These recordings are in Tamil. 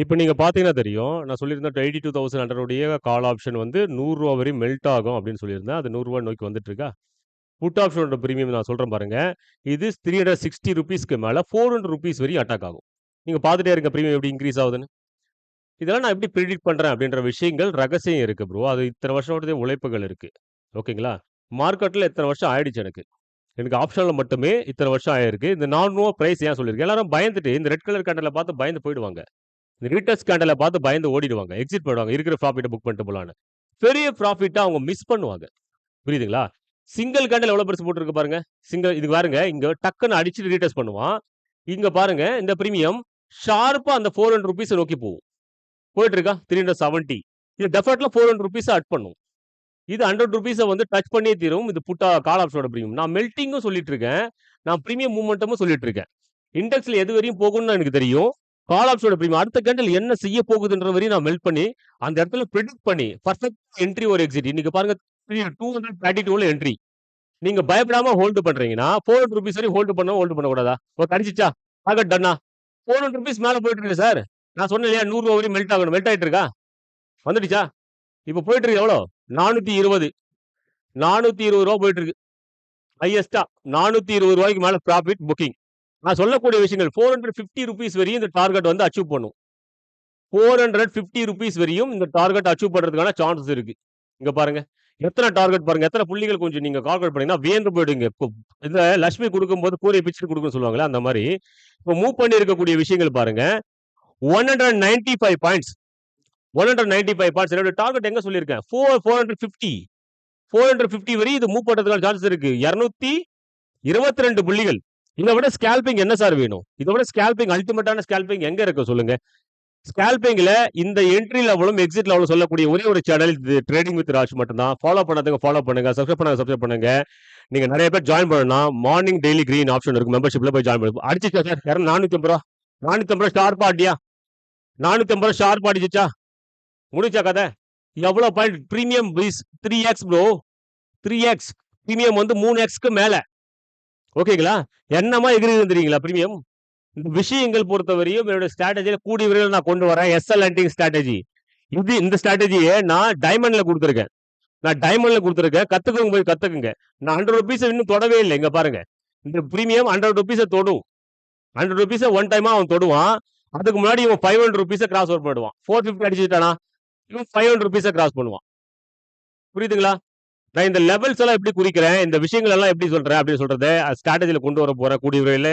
இப்ப நீங்க பார்த்தீங்கன்னா தெரியும். நான் சொல்லியிருந்தேன் டுவெண்ட்டி டூ தௌசண்ட் ஹண்ட்ரடுடைய கால் ஆப்ஷன் வந்து நூறுரூவா வரையும் மெல்ட் ஆகும் அப்படின்னு சொல்லியிருந்தேன். அது நூறுரூவா நோக்கி வந்துட்டு இருக்கா? புட் ஆப்ஷனோட ப்ரீமியம் நான் சொல்றேன் பாருங்க. இது ₹360க்கு மேல ₹400 வரையும் அட்டாக் ஆகும். நீங்க பார்த்துட்டே இருக்க ப்ரீமியம் எப்படி இன்க்ரீஸ் ஆகுதுன்னு. இதெல்லாம் நான் எப்படி பிரெடிக்ட் பண்றேன் அப்படின்ற விஷயங்கள் ரகசியம் இருக்கு ப்ரோ. அது இத்தனை வருஷத்துடைய உழைப்புகள் இருக்கு. ஓகேங்களா? மார்க்கெட்ல எத்தனை வருஷம் ஆயிடுச்சு எனக்கு. எனக்கு ஆப்ஷன்ல மட்டுமே இத்தனை வருஷம் ஆயிருக்கு. இந்த நானூறுவா ப்ரைஸ் பிரைஸ் ஏன் சொல்லியிருக்கு எல்லாரும் பயந்துட்டு இந்த ரெட் கலர் கேண்டல பார்த்து பயந்து போயிடுவாங்க. இந்த ரீட்டர் கேண்டல பார்த்து பயந்து ஓடிடுவாங்க. எக்ஸிட் பண்ணுவாங்க இருக்கிற ப்ராஃபிட்டை புக் பண்ணிட்டு போலான்னு. பெரிய ப்ராஃபிட்டை அவங்க மிஸ் பண்ணுவாங்க. புரியுதுங்களா? சிங்கிள் கேண்டில் எவ்வளோ பெருசு போட்டிருக்கு பாருங்க. சிங்கிள் இது பாருங்க. இங்க டக்குன்னு அடிச்சுட்டு ரீட்டர்ஸ் பண்ணுவான். இங்க பாருங்க இந்த ப்ரீமியம் ஷார்ப்பா அந்த ₹400 நோக்கி போகும். போயிட்டு இருக்கா? 370 இது டெஃபர்ட்ல ஃபோர் ஹண்ட்ரட் ருபீஸை அட் பண்ணும். இது ₹100 வந்து டச் பண்ணியே தீரும். இது புட்டா கால் ஆப்ஷனோட பிரீமியம். நான் மெல்ட்டிங்கும் சொல்லிட்டு இருக்கேன். நான் பிரீமியம் மூவ்மென்டமும் சொல்லிட்டு இருக்கேன். இண்டெக்ஸில் எது வரையும் போகும்னு எனக்கு தெரியும். கால் ஆப்ஷனோட பிரீமியம் அடுத்த கேண்டில் என்ன செய்ய போகுதுன்ற வரையும் நான் மெல்ட் பண்ணி அந்த இடத்துல ப்ரிடிக்ட் பண்ணி பர்ஃபெக்ட் என்ட்ரி ஒரு எக்ஸிட். இன்னைக்கு பாருங்க 232ல என்ட்ரி. நீங்க பயப்படாம ஹோல்டு பண்றீங்கன்னா ₹400 வரையும் ஹோல்டு பண்ண ஹோல்டு பண்ணக்கூடாதா? ஓகே அடிச்சிச்சா? டார்கெட் டன்னா? ஃபோர் ஹண்ட்ரட் ருபீஸ் மேலே போயிட்டு இருக்கு சார். நான் சொன்னேன் இல்லையா? நூறுரூவா வரையும் மெல்ட் ஆகணும். மெல்ட் ஆகிட்டு இருக்கா? வந்துடுச்சா? இப்போ போயிட்டு இருக்கு எவ்வளோ? 420 420 போயிட்டு இருக்கு. ஹையஸ்ட்டா ₹420 மேல ப்ராஃபிட் புக்கிங். நான் சொல்லக்கூடிய விஷயங்கள் ₹450 வரையும் இந்த டார்கெட் வந்து அச்சீவ் பண்ணும். ₹450 வரையும் இந்த டார்கெட் அச்சீவ் பண்ணுறதுக்கான சான்சஸ் இருக்கு. இங்கே பாருங்க. எத்தனை டார்கெட் பாருங்க. எத்தனை புள்ளிகள் கொஞ்சம் நீங்க கால்குலேட் பண்ணீங்கன்னா வேந்து போயிடுங்க இந்த லட்சுமி கொடுக்கும்போது கூரை பிச்சர் குடுக்கும்னு சொல்லுவாங்களே அந்த மாதிரி இப்போ மூவ் பண்ணி இருக்கக்கூடிய விஷயங்கள் பாருங்க. 195 பாயிண்ட்ஸ் 195 பாயிண்ட்ஸ் என்னோட டார்கெட் எங்க சொல்லியிருக்கேன்? 4 450 450 வரையும் இது மூவ் பண்ணுறதுக்கான சான்சஸ் இருக்கு. 222 புள்ளிகள். இதை விட ஸ்கேல்பிங் என்ன சார் வேணும்? இதை விட ஸ்கேல்பிங் அல்டிமேட்டான ஸ்கேல்பிங் எங்க இருக்கு சொல்லுங்க? ஸ்கேல்பிங்ல இந்த என்ட்ரி லெவலும், எக்ஸிட் லெவலும் சொல்லக்கூடிய ஒரே ஒரு சேனல் இது ட்ரேடிங் வித் ராஜ் மட்டும் தான். ஃபாலோ பண்ணதுங்க ஃபாலோ பண்ணுங்க. சப்ஸ்கிரைப் பண்ண சப்ஸ்கிரைப் பண்ணுங்க. நீங்க நிறைய பேர் ஜாயின் பண்ணணும்னா மார்னிங் டெய்லி கிரீன் ஆப்ஷன் இருக்கு. மெம்பர்ஷிப்ல போய் ஜாயின் பண்ணுங்க. அடிச்சிச்சா சார்? யாரும் ரூ. 450 ரூ. 450 ஷார்ப்பா அடியா? ரூ. 450 ஷார்ப்பா அடிச்சிச்சா? முடிஞ்சா கதை? எவ்வளோ point premium fees 3x bro. Three X premium வந்து மூணு எக்ஸ்க்கு மேலே ஓகேங்களா? என்னமா எகிறுதுன்னு தெரியுங்களா பிரீமியம்? இந்த விஷயங்கள் பொறுத்தவரையும் என்னோட ஸ்ட்ராட்டஜியில் கூடிய விரைவில் நான் கொண்டு வரேன். SL hunting strategy. இது இந்த ஸ்ட்ராட்டஜியை நான் டைமண்டில் கொடுத்துருக்கேன் நான் டைமண்டில் கொடுத்துருக்கேன் கத்துக்கவங்க போய் கற்றுக்குங்க நான் ₹100 இன்னும் தொடவே இல்லை இங்கே பாருங்கள் இந்த பிரீமியம் ₹100 தொடும். ₹100 ஒன் டைமாக அவன் தொடுவான். அதுக்கு முன்னாடி இவன் ₹500 கிராஸ் ஓவர் பண்ணிடுவான். 450 அடிச்சுட்டானா? இவன் ₹500 கிராஸ் பண்ணுவான். புரியுதுங்களா? நான் இந்த லெவல்ஸ் எல்லாம் எப்படி குறிக்கிறேன்? இந்த விஷயங்கள் எல்லாம் எப்படி சொல்றேன் அப்படின்னு சொல்றத ஸ்ட்ராட்டஜில கொண்டு வர போறேன் கூடிய விரைவில்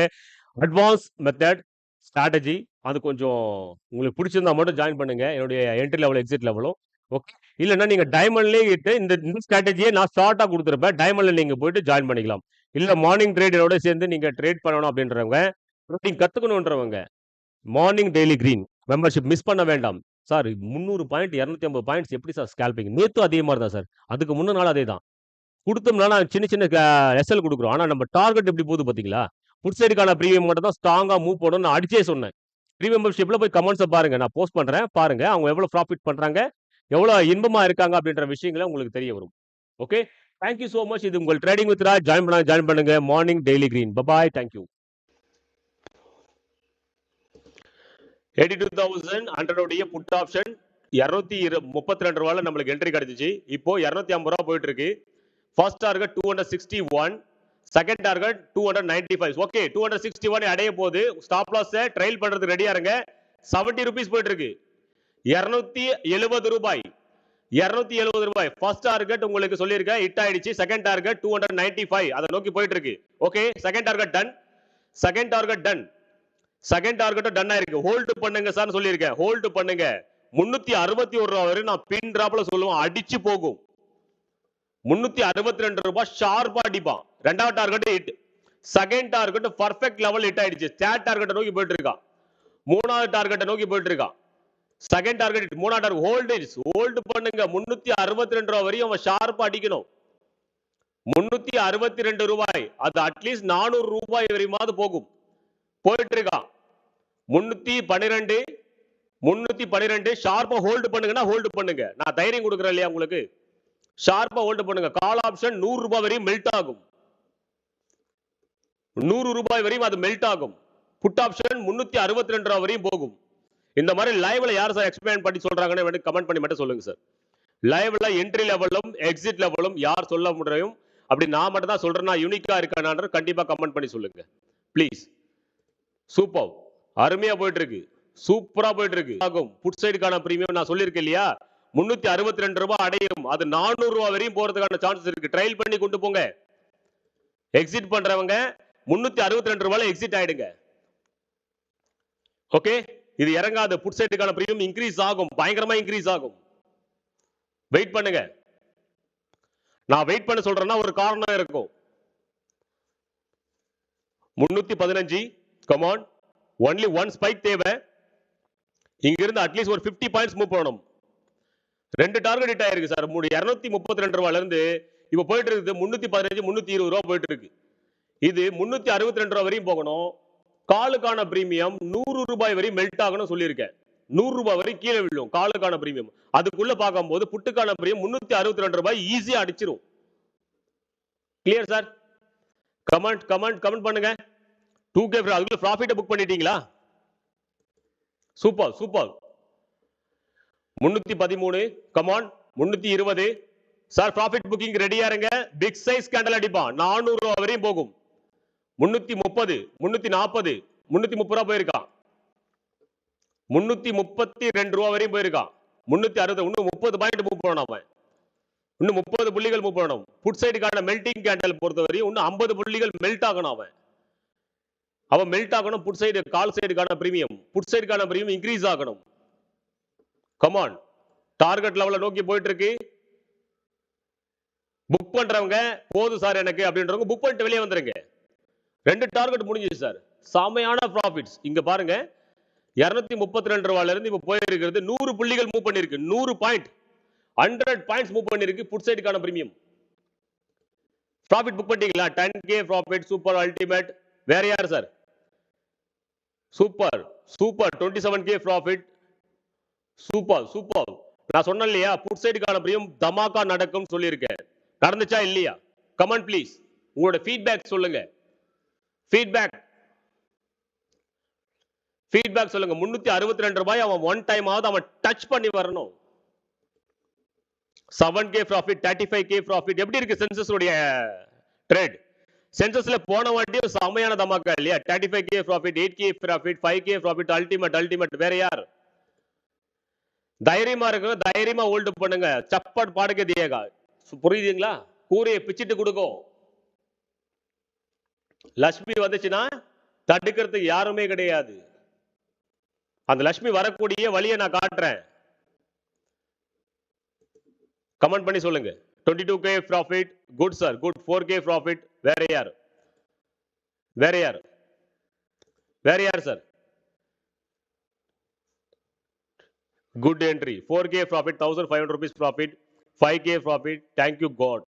அட்வான்ஸ் மெத்தட் ஸ்ட்ராட்டஜி அது கொஞ்சம் உங்களுக்கு பிடிச்சிருந்தா மட்டும் ஜாயின் பண்ணுங்க. என்னுடைய என்ட்ரி லெவல், எக்ஸிட் லெவலும். ஓகே. இல்லைன்னா நீங்க டைமண்ட்லயே இட்டு இந்த இந்த ஸ்ட்ராட்டஜிய நான் ஷார்ட்டா கொடுத்துருப்பேன் டைமண்ட்ல நீங்க போயிட்டு ஜாயின் பண்ணிக்கலாம். இல்ல மார்னிங் ட்ரேட் என்னோட சேர்ந்து நீங்க ட்ரேட் பண்ணணும் அப்படின்றவங்க, trading கற்றுக்கணுன்றவங்க morning daily green membership miss பண்ண வேண்டாம். சார் 300 பாயிண்ட் 250 பாயிண்ட்ஸ் எப்படி சார் ஸ்கேல்பிங்? நேற்று அதே மாதிரி தான் சார். அதுக்கு முன்ன நாள் அதே தான். கொடுத்தோம்னா நான் சின்ன சின்ன க எஸ்எல் கொடுக்குறோம் ஆனால் நம்ம டார்கெட் எப்படி போகுது பார்த்தீங்களா? புட் சைடுக்கான மட்டும் தான் ஸ்ட்ராங்காக மூவ் பண்ணணும்னு நான் அடிச்சே சொன்னேன். ப்ரீ மெம்பர்ஷிப்பில் போய் கமெண்ட்ஸை பாருங்க. நான் போஸ்ட் பண்ணுறேன் பாருங்க. அவங்க எவ்வளோ ப்ராஃபிட் பண்ணுறாங்க எவ்வளோ இன்பமாக இருக்காங்க அப்படின்ற விஷயங்களை உங்களுக்கு தெரிய வரும். ஓகே. Thank you much. இது உங்கள் ட்ரேடிங் வித் ராஜ். ஜாயின் பண்ணாங்க ஜாயின் பண்ணுங்க. Morning daily green. Bye bye. Eighty two thousand ஹண்ட்ரடோடைய put option இரநூத்தி இரு முப்பத்தி ரெண்டு ரூபாயில் நம்மளுக்கு என்ட்ரி கிடைச்சிச்சு. இப்போ இரநூத்தி ஐம்பது ரூபா போயிட்டு இருக்கு first target two hundred sixty one second target two hundred ninety five okay two hundred sixty one அடைய போது ஸ்டாப் லாஸை ட்ரையல் பண்ணுறதுக்கு ரெடியாக இருங்க. செவன்டி ருபீஸ் போயிட்டு இருக்கு இரநூத்தி எழுபது ரூபாய் இரநூத்தி எழுபது ரூபாய். ஃபர்ஸ்ட் டார்கெட் உங்களுக்கு சொல்லியிருக்கேன் ஹிட் ஆயிடுச்சு. Second target two hundred ninety five அதை நோக்கி போயிட்டு இருக்கு okay second target done second target done second டார்கெட்டும் done ஆயிருக்கு. ஹோல்டு பண்ணுங்க சார்னு சொல்லியிருக்கேன். ஹோல்டு பண்ணுங்க. ₹361 வரை நான் பின் டிராப்ல சொல்லுவேன். அடிச்சு போகும். ₹362 ஷார்ப்பா அடிப்பான். ரெண்டாவது target hit. Second target perfect level hit ஆயிடுச்சு. தேர்ட் டார்கெட் நோக்கி போயிட்டு இருக்கான். மூணாவது டார்கெட் நோக்கி போயிட்டு இருக்கான். செகண்ட் டார்கெட் மூணாவது டார்கெட் ஹோல்டேஜ் ஹோல்டு பண்ணுங்க. ₹362 வரையும் அவன் ஷார்ப்பா அடிக்கணும். ₹362 அது அட்லீஸ்ட் ₹400 வரையுமாவது போகும். போயிட்டு இருக்கான். முன்னூற்றி பன்னிரெண்டு முன்னூற்றி பன்னிரெண்டு ஷார்ப்பாக ஹோல்டு பண்ணுங்கன்னா ஹோல்டு பண்ணுங்க. நான் தைரியம் கொடுக்குறேன் இல்லையா உங்களுக்கு? ஷார்ப்பாக ஹோல்டு பண்ணுங்க. கால் ஆப்ஷன் ₹100 வரையும் மெல்ட் ஆகும். ₹100 வரையும் அது மெல்ட் ஆகும். புட் ஆப்ஷன் ₹362 வரையும் போகும். இந்த மாதிரி லைவ்ல யார் சார் எக்ஸ்பிளைன் பண்ணி சொல்றாங்கன்னு கமெண்ட் பண்ணி மட்டும் சொல்லுங்க சார் லைவ்ல என்ட்ரி லெவலும் எக்ஸிட் லெவலும் யார் சொல்ல முடியும் அப்படி நான் மட்டும் தான் சொல்றேன்னா யூனிக்கா இருக்கானான்ற கண்டிப்பா கமெண்ட் பண்ணி சொல்லுங்க ப்ளீஸ் சூப்பர் அருமையா போயிட்டு இருக்கு சூப்பரா போயிட்டு இருக்கு ஆகும் புட் சைடுக்கான பிரீமியம் நான் சொல்லியிருக்கேன் இல்லையா? முன்னூத்தி அறுபத்தி ரெண்டு ரூபாய் அடையும். அது நானூறு ரூபாய் வரையும் போறதுக்கான சான்சஸ் இருக்கு. ட்ரையல் பண்ணி கொண்டு போங்க. எக்ஸிட் பண்றவங்க முன்னூத்தி அறுபத்தி ரெண்டு ரூபாயில எக்ஸிட் ஆயிடுங்க. ஓகே இது இறங்காத. புட் சைடுக்கான பிரீமியம் இன்க்ரீஸ் ஆகும். பயங்கரமா இன்க்ரீஸ் ஆகும். வெயிட் பண்ணுங்க. நான் வெயிட் பண்ண சொல்றேன்னா ஒரு காரணம் இருக்கும். முன்னூத்தி பதினஞ்சு. கமான் ஒன்லி ஒன் ஸ்பைக் தேவை. இங்கிருந்து அட்லீஸ்ட் ஒரு 50 பாயிண்ட்ஸ் மூவ் பண்ணணும். ரெண்டு டார்கெட் ஹிட் ஆயிருக்கு சார் மூணு இரநூத்தி முப்பத்தி ரெண்டு ரூபாயில இருந்து இப்ப போயிட்டு இருக்குது முன்னூத்தி பதினஞ்சு முன்னூத்தி இருபது ரூபா போயிட்டு இருக்கு. இது முன்னூத்தி அறுபத்தி ரெண்டு ரூபா வரையும் போகணும். காலுக்கான பிரீமியம் நூறு ரூபாய் வரையும் மெல்ட் ஆகணும் சொல்லியிருக்கேன். நூறு ரூபாய் வரை கீழே விழும் காலுக்கான பிரீமியம் அதுக்குள்ள பார்க்கும்போது புட்டுக்கான பிரீமியம் முன்னூத்தி அறுபத்தி ரெண்டு ரூபாய் ஈஸியா அடிச்சிரும். Clear sir comment comment comment பண்ணுங்க. டூ கே அதுக்குள்ள ப்ராஃபிட்டை புக் பண்ணிட்டீங்களா? சூப்பர் சூப்பர் முன்னூத்தி பதிமூணு கமான் முன்னூத்தி இருபது. சார் ப்ராஃபிட் புக்கிங் ரெடியா இருங்க. பிக் சைஸ் கேண்டல் அடிப்பான். நானூறு ரூபா வரையும் போகும். முன்னூத்தி முப்பது முன்னூத்தி நாற்பது முன்னூத்தி முப்பது ரூபா போயிருக்கான். முன்னூத்தி முப்பத்தி ரெண்டு ரூபா வரையும் போயிருக்கான். முன்னூத்தி அறுபது இன்னும் முப்பது பாயிண்ட் மூவ் பண்ணணும் அவன். இன்னும் முப்பது புள்ளிகள் மூவ் பண்ணணும். புட் சைடுக்கான மெல்டிங் கேண்டல் பொறுத்த வரையும் இன்னும் ஐம்பது புள்ளிகள் மெல்ட் ஆகணும் அவன். அவன் மெல்ட் ஆகணும் புட் சைடு கால் சைடுக்கான பிரீமியம் புட் சைடுக்கான பிரீமியம் இன்க்ரீஸ் ஆகணும். கமான் டார்கெட் லெவலில் நோக்கி போயிட்டு இருக்கு புக் பண்றவங்க போதும் சார் எனக்கு அப்படின்றவங்க புக் பண்ணிட்டு வெளியே வந்துருங்க. ரெண்டு டார்கெட் முடிஞ்சிச்சு சார் செமையான ப்ராஃபிட்ஸ் இங்க பாருங்க. இருநூத்தி முப்பத்தி ரெண்டு ரூபாயில இருந்து இப்ப போயிருக்கிறது நூறு புள்ளிகள் மூவ் பண்ணிருக்கு. நூறு பாயிண்ட் ஹண்ட்ரட் பாயிண்ட்ஸ் மூவ் பண்ணிருக்கு. புட் சைடுக்கான பிரீமியம் ப்ராஃபிட் புக் பண்ணிட்டீங்களா? Ten K profit super ultimate வேற யார் sir super super twenty seven K profit super super நான் சொன்னேன் இல்லையா புட் சைடுக்கான பிரியம் தமாக்கா நடக்கும் சொல்லியிருக்கேன். நடந்துச்சா இல்லையா? கமெண்ட் ப்ளீஸ் உங்களோட ஃபீட்பேக் சொல்லுங்க. ஃபீட்பேக் ஃபீட்பேக் சொல்லுங்க. முன்னூத்தி அறுபத்தி ரெண்டு ரூபாய் அவன் ஒன் டைம் ஆகுது அவன் டச் பண்ணி வரணும். Seven K profit thirty five K profit எப்படி இருக்கு சென்சஸ் உடைய ட்ரேட் சென்சஸ்ல போன வாட்டியும் செம்மையான தமாக்கா இல்லையா? Thirty five K profit eight K profit five K profit ultimate ultimate வேற யார்? தைரியமா இருக்கு தைரியமா ஹோல்டு பண்ணுங்க. சப்பாட் பாடுக்க தியேகா. புரியுதுங்களா? கூரையை பிச்சிட்டு கொடுக்கும் லட்சுமி வந்துச்சுன்னா தடுக்கிறதுக்கு யாருமே கிடையாது. அந்த லட்சுமி வரக்கூடிய வழியை நான் காட்டுறேன். கமெண்ட் பண்ணி சொல்லுங்க. Twenty two K profit good sir good four K profit வேற யார் வேற யார் வேற யார் sir good entry four K profit thousand five hundred rupees profit five K profit thank you God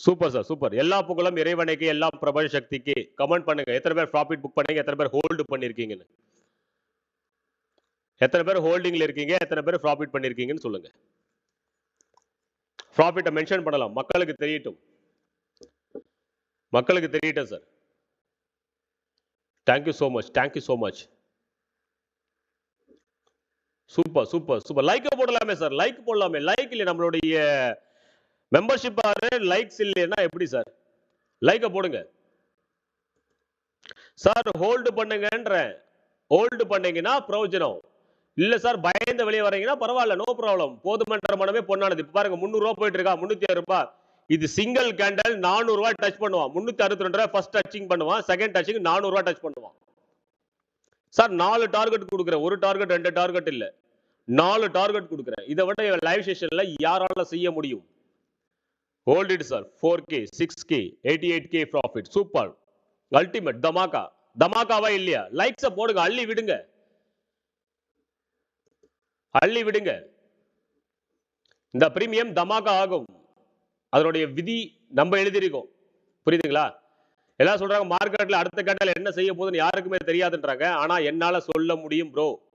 super sir super எல்லா புகழும் இறைவனைக்கு எல்லா பிரபஞ்ச சக்திக்கு கமெண்ட் பண்ணுங்க. எத்தனை பேர் ப்ராஃபிட் புக் பண்ணீங்க? எத்தனை பேர் ஹோல்டு பண்ணிருக்கீங்கன்னு? எத்தனை பேர் ஹோல்டிங்ல இருக்கீங்க? எத்தனை பேர் ப்ராஃபிட் பண்ணிருக்கீங்கன்னு சொல்லுங்க. ப்ராஃபிட்டை மென்ஷன் பண்ணலாம். மக்களுக்கு தெரியட்டும். மக்களுக்கு தெரியட்டும் sir thank you so much thank you so much super super super like போடலாமே sir like போடலாமே. லைக் இல்லை நம்மளுடைய மெம்பர்ஷிப் ஆறு லைக்ஸ் இல்லைன்னா எப்படி சார் லைக்கை போடுங்க. Sir hold பண்ணுங்கன்றேன். ஹோல்டு பண்ணீங்கன்னா பிரயோஜனம். இல்லை சார் பயந்து வெளியே வரீங்கன்னா பரவாயில்ல நோ ப்ராப்ளம் போதுமன்ற மனமே பொண்ணானது இப்போ பாருங்க முந்நூறுரூவா போயிட்டு இருக்கா? முந்நூற்றி ஆறு ரூபாய். இது சிங்கிள் கேண்டல் நானூறுரூவா டச் பண்ணுவான். முந்நூற்றி அறுபத்தி ரெண்டு ரூபாய் ஃபர்ஸ்ட் டச்சிங் பண்ணுவான் செகண்ட் டச்சிங் நானூறுரூவா டச் பண்ணுவான். சார் நாலு டார்கெட் கொடுக்குறேன். ஒரு டார்கெட் ரெண்டு டார்கெட் இல்லை. நாலு டார்கெட் கொடுக்குறேன். இதை விட லைவ் செஷனில் யாரால செய்ய முடியும்? Hold it sir four K six K eighty eight K profit super ultimate dhamaka தமாக்காவா இல்லையா லைக்ஸை போடுங்க அள்ளி விடுங்க. அள்ளி விடுங்க. இந்த பிரீமியம் தமாக்கா ஆகும். அதனுடைய விதி நம்ம எழுதியிருக்கோம். புரியுதுங்களா? எல்லாம் சொல்றாங்க மார்க்கெட்ல அடுத்த கட்டல என்ன செய்ய போகுதுன்னு யாருக்குமே தெரியாதுன்றாங்க. ஆனா என்னால சொல்ல முடியும் ப்ரோ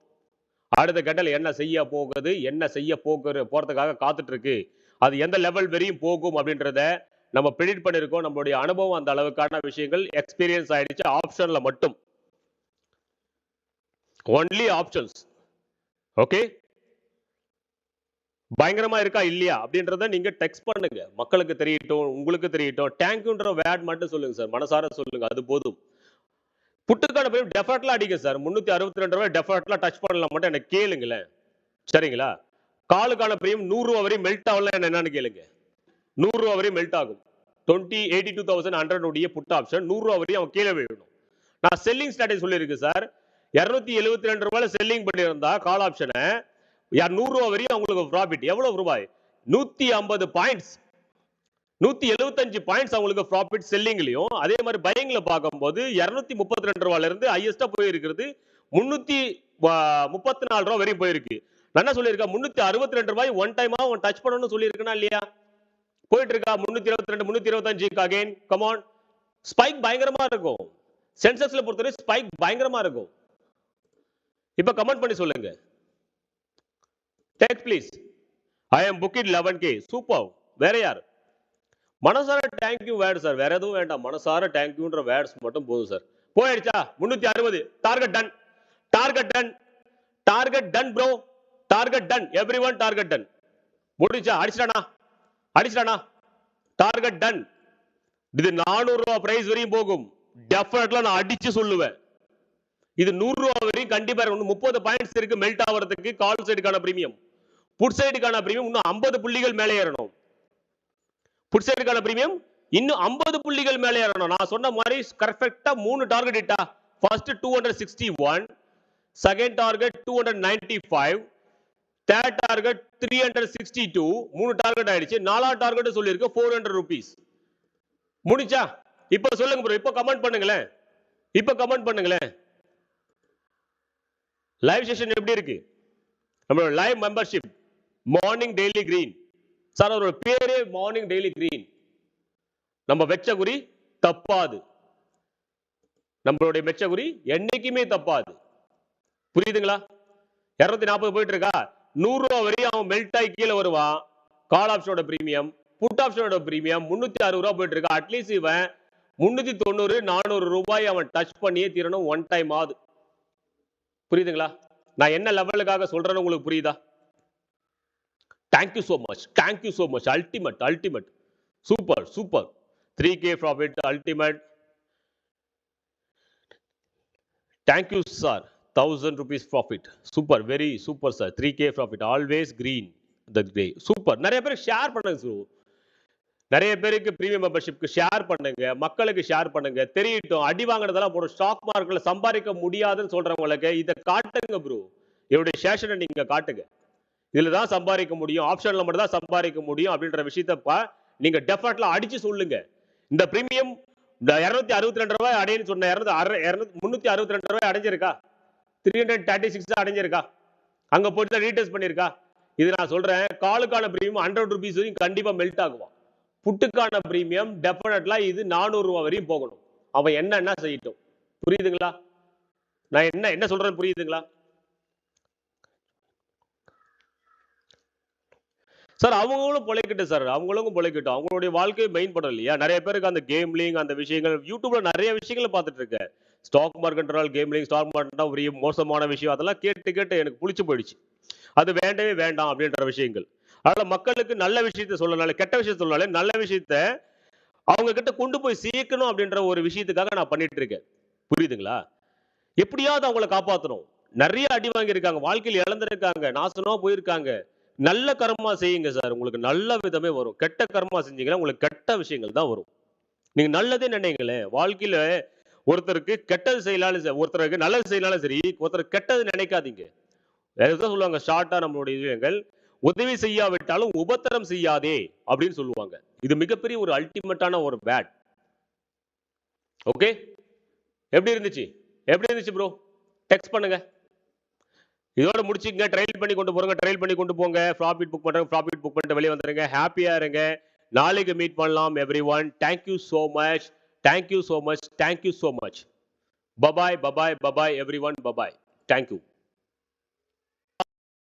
அடுத்த கட்டல என்ன செய்ய போகுது என்ன செய்ய போகிற போறதுக்காக காத்துட்டு இருக்கு அது எந்த லெவல் வரையும் போகும் அப்படின்றத நம்ம ப்ரெடிட் பண்ணியிருக்கோம். நம்மளுடைய அனுபவம் அந்த அளவுக்கான விஷயங்கள் எக்ஸ்பீரியன்ஸ் ஆயிடுச்சு. ஆப்ஷன்ல மட்டும். ஒன்லி ஆப்ஷன்ஸ் ஓகே பயங்கரமா இருக்கா இல்லையா அப்படின்றத நீங்க டெக்ஸ்ட் பண்ணுங்க. மக்களுக்கு தெரியட்டும் உங்களுக்கு தெரியட்டும். டேங்க்ன்ற வேர்ட் மட்டும் சொல்லுங்க சார் மனசார சொல்லுங்க. அது போதும். புட்டுக்கான பேர் டெஃபர்ட்லாம் அடிங்க சார் முன்னூத்தி அறுபத்தி ரெண்டு ரூபாய் டெஃபர்ட்லாம் டச் பண்ணலாம் மட்டும் எனக்கு கேளுங்களேன். சரிங்களா? காலுக்கான பிரியம் நூறு ரூபா வரையும் மெல்ட் ஆகல என்னன்னு கேளுங்க. நூறு ரூபா வரையும் மெல்ட் ஆகும். Twenty eighty two thousand hundred உடைய புட் ஆப்ஷன் நூறு ரூபா வரையும் அவன் கீழே விழணும் நான் செல்லிங் ஸ்ட்ராட்டஜி சொல்லியிருக்கு சார் இரநூத்தி எழுபத்தி ரெண்டு ரூபாயில செல்லிங் பண்ணியிருந்தா கால் ஆப்ஷனை யார் நூறுரூவா வரையும் அவங்களுக்கு ப்ராஃபிட் எவ்வளவு ரூபாய்? நூத்தி ஐம்பது பாயிண்ட்ஸ் நூத்தி எழுபத்தஞ்சு பாயிண்ட்ஸ் அவங்களுக்கு ப்ராஃபிட் செல்லிங்லையும் அதே மாதிரி பையிங்ல பார்க்கும்போது இரநூத்தி முப்பத்தி ரெண்டு ரூபால இருந்து ஹையஸ்டா போயிருக்கிறது. முன்னூத்தி முப்பத்தி நாலு ரூபா வரையும் போயிருக்கு. நான் என்ன சொல்லியிருக்கேன்? முன்னூத்தி அறுபத்தி ரெண்டு ரூபாய் ஒன் டைமா அவன் டச் பண்ணணும்னு சொல்லியிருக்கேனா இல்லையா? போயிட்டு இருக்கா முன்னூத்தி இருபத்தி ரெண்டு முன்னூத்தி இருபத்தஞ்சு அகைன் கமான் ஸ்பைக் பயங்கரமா இருக்கும். சென்சஸ்ல பொறுத்தவரை ஸ்பைக் பயங்கரமா இருக்கும். இப்ப கமெண்ட் பண்ணி சொல்லுங்க. Take please I am book it eleven K super வேற யார்? மனசார தேங்க்யூ வேர்டு சார் வேற எதுவும் வேண்டாம். மனசார தேங்க்யூன்ற வேர்ட்ஸ் மட்டும் போதும் சார் போயிடுச்சா முன்னூத்தி அறுபது. Target done target done target done bro target done everyone target done முடிச்சா அடிச்சிட்டானா அடிச்சிட்டானா டார்கெட் டன் இது நானூறு ரூபா பிரைஸ் வரையும் போகும். டெஃபினட்லாம் நான் அடிச்சு சொல்லுவேன். இது நூறு ரூபா வரையும் கண்டிப்பா இருக்கணும் முப்பது பாயிண்ட்ஸ் இருக்கு மெல்ட் ஆகிறதுக்கு கால் சைடுக்கான பிரீமியம் புட் சைடுக்கான பிரீமியம் இன்னும் ஐம்பது புள்ளிகள் மேலே ஏறணும். புட் சைடுக்கான பிரீமியம் இன்னும் ஐம்பது புள்ளிகள் மேலே ஏறணும். நான் சொன்ன மாதிரி கரெக்டா மூணு டார்கெட் இட்டா. First two hundred sixty one second target two hundred ninety five third target three hundred sixty two மூணு டார்கெட் ஆயிடுச்சு. நாலாவது டார்கெட் சொல்லியிருக்கு ஃபோர் ஹண்ட்ரட் ருபீஸ் முடிச்சா இப்போ சொல்லுங்க ப்ரோ இப்போ கமெண்ட் பண்ணுங்களேன். இப்போ கமெண்ட் பண்ணுங்களேன். லைவ் செஷன் எப்படி இருக்கு? நம்மளோட live membership morning daily green sir அவரோட பேரே மார்னிங் டெய்லி கிரீன் நம்ம வெச்ச குறி தப்பாது. நம்மளுடைய மெச்ச குறி என்னைக்குமே தப்பாது. புரியுதுங்களா? இரநூத்தி நாற்பது போயிட்டு இருக்கா நூறு ரூபா வரையும் அவன் மெல்ட் ஆகி கீழே வருவான். கால் ஆப்ஷனோட பிரீமியம் புட் ஆப்ஷனோட பிரீமியம் முன்னூத்தி அறுபது ரூபா போயிட்டு இருக்கா அட்லீஸ்ட் இவன் முன்னூத்தி தொண்ணூறு நானூறு ரூபாய் அவன் டச் பண்ணியே தீரணும். ஒன் டைம் ஆகுது. புரியுதுங்களா? நான் என்ன லெவலுக்காக சொல்றேன்னு உங்களுக்கு புரியுதா? Thank you so much thank you so much ultimate ultimate super super three K profit ultimate thank you sir thousand rupees profit super very super sir three K profit always green the grey super நிறைய பேர் ஷேர் பண்ணுங்க சார் நிறைய பேருக்கு பிரீமியம் மெம்பர்ஷிப்க்கு ஷேர் பண்ணுங்க மக்களுக்கு ஷேர் பண்ணுங்க தெரியட்டும். அடி வாங்கினதெல்லாம் போடும் ஸ்டாக் மார்க்கெட்ல சம்பாதிக்க முடியாதுன்னு சொல்றவங்களுக்கு இதை காட்டுங்க ப்ரோ என்னுடைய சேஷனை நீங்க காட்டுங்க. இதுல தான் சம்பாதிக்க முடியும். ஆப்ஷன்ல மட்டும் தான் சம்பாதிக்க முடியும் அப்படின்ற விஷயத்தப்ப நீங்க டெஃபர்ட்ல அடிச்சு சொல்லுங்க. இந்த பிரீமியம் இந்த இரநூத்தி அறுபத்தி ரெண்டு ரூபாய் அடையன்னு சொன்ன இரநூத்தி முன்னூத்தி அறுபத்தி ரெண்டு ரூபாய் அடைஞ்சிருக்கா? த்ரீ ஹண்ட்ரட் தேர்ட்டி சிக்ஸ் அடைஞ்சிருக்கா? அங்க போட்டு தான் ரீடெஸ்ட் பண்ணிருக்கா இது நான் சொல்றேன் காலுக்கான பிரீமியம் ஹண்ட்ரட் ருபீஸ் வரையும் கண்டிப்பா மெல்ட் ஆகுவான் புட்டுக்கான பிரீமியம் டெஃபினட்லா இது நானூறு வரையும் போகணும். அவன் என்ன என்ன செய்யட்டும்? புரியுதுங்களா? நான் என்ன என்ன சொல்றேன் புரியுதுங்களா? சார் அவங்களும் பிழைக்கட்டும் சார் அவங்களும் பிழைக்கட்டும். அவங்களுடைய வாழ்க்கையை மெயின் பண்றது இல்லையா? நிறைய பேருக்கு அந்த கேம்லிங் அந்த விஷயங்கள் யூடியூப்ல நிறைய விஷயங்களை பார்த்துட்டு இருக்கேன். ஸ்டாக் மார்க்கெட்னால் கேம்லிங் ஸ்டாக் மார்க்கெட்னா ஒரு மோசமான விஷயம். அதெல்லாம் கேட்டு கேட்டு எனக்கு புளிச்சு போயிடுச்சு. அது வேண்டவே வேண்டாம் அப்படின்ற விஷயங்கள். அதனால மக்களுக்கு நல்ல விஷயத்த சொல்லனால கெட்ட விஷயத்த சொல்லனால நல்ல விஷயத்த அவங்க கிட்ட கொண்டு போய் சேர்க்கணும் அப்படின்ற ஒரு விஷயத்துக்காக நான் பண்ணிட்டு இருக்கேன். புரியுதுங்களா? எப்படியாவது அவங்கள காப்பாற்றணும் நிறைய அடி வாங்கியிருக்காங்க வாழ்க்கையில் இழந்திருக்காங்க நாசனமாக போயிருக்காங்க. நல்ல கர்மா செய்யுங்க சார். உங்களுக்கு நல்ல விதமே வரும். கெட்ட கர்மா செஞ்சீங்கன்னா உங்களுக்கு கெட்ட விஷயங்கள் தான் வரும். நீங்க நல்லதே நினைங்களேன். வாழ்க்கையில ஒருத்தருக்கு கெட்டது செய்யலாலும் சரி ஒருத்தருக்கு நல்லது செய்யலாலும் சரி ஒருத்தர் கெட்டது நினைக்காதீங்க. சொல்லுவாங்க ஷார்ட்டா நம்மளுடைய விஷயங்கள். உதவி செய்யாவிட்டாலும் உபத்திரம் செய்யாதே அப்படின்னு சொல்லுவாங்க. இது மிகப்பெரிய ஒரு அல்டிமேட்டான ஒரு பேட் ஓகே எப்படி இருந்துச்சு? எப்படி இருந்துச்சு ப்ரோ டெக்ஸ்ட் பண்ணுங்க. இதோட முடிச்சுங்க ட்ரையல் பண்ணி கொண்டு போறங்க ட்ரையல் பண்ணி கொண்டு போங்க. ப்ராஃபிட் புக் பண்றங்க ப்ராஃபிட் புக் பண்ணிட்டு வெளியே வந்துருங்க. ஹாப்பியா இருங்க. நாளைக்கு மீட் பண்ணலாம் everyone thank you so much thank you so much thank you so much bye bye bye bye bye bye everyone bye bye thank you